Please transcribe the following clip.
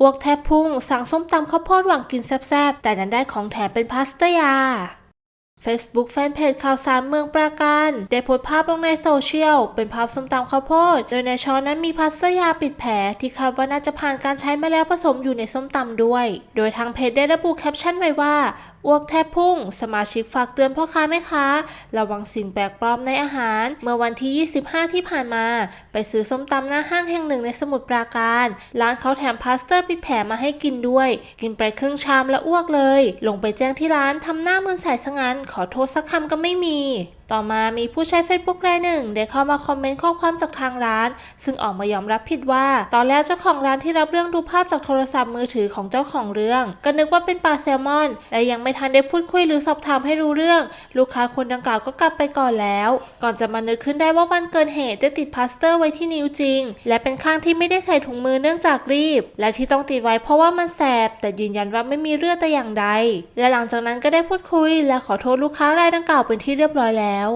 อ้วกแทบพุ่ง สั่งส้มตำข้าวโพดหวังกินแซ่บๆ แต่นั้นได้ของแถมเป็นพาสต้ายา Facebook แฟนเพจข่าวสารเมืองปราการ ได้โพสต์ภาพลงในโซเชียล เป็นภาพส้มตำข้าวโพด โดยในช้อนนั้นมีพาสต้ายาปิดแผล ที่คาดว่าน่าจะผ่านการใช้มาแล้วผสมอยู่ในส้มตำด้วย โดยทางเพจได้ระบุแคปชั่นไว้ว่าอ้วกแทบพุ่ง สมาชิกฝากเตือนพ่อค้าแม่ค้า ระวังสิ่งแปลกปลอมในอาหาร เมื่อวันที่ 25 ที่ผ่านมา ไปซื้อส้มตำหน้าห้างแห่งหนึ่งในสมุทรปราการ ร้านเขาแถมพลาสเตอร์ปิดแผลมาให้กินด้วย กินไปครึ่งชามแล้วอ้วกเลย ลงไปแจ้งที่ร้านทำหน้ามึนใส่ซะงั้นขอโทษสักคำก็ไม่มี ต่อมามีผู้ใช้ Facebook รายหนึ่ง ได้เข้ามาคอมเมนต์ข้อความจากทางร้าน ซึ่งออกมายอมรับผิดว่า ตอนแรกเจ้าของร้านที่รับเรื่องดูภาพจากโทรศัพท์มือถือของเจ้าของเรื่อง ก็นึกว่าเป็นปลาแซลมอน และยังไม่ทันได้พูดคุยหรือสอบถามให้รู้เรื่อง ลูกค้าคนดังกล่าวก็กลับไปก่อนแล้ว ก่อนจะมานึกขึ้นได้ว่าวันเกิดเหตุได้ติดพลาสเตอร์ไว้ที่นิ้วจริง และเป็นข้างที่ไม่ได้ใส่ถุงมือเนื่องจากรีบ และที่ต้องติดไว้เพราะว่ามันแสบ แต่ยืนยันว่าไม่มีเลือดแต่อย่างใด และหลังจากนั้นก็ได้พูดคุย และขอโทษลูกค้ารายดังกล่าวเป็นที่เรียบร้อยแล้ว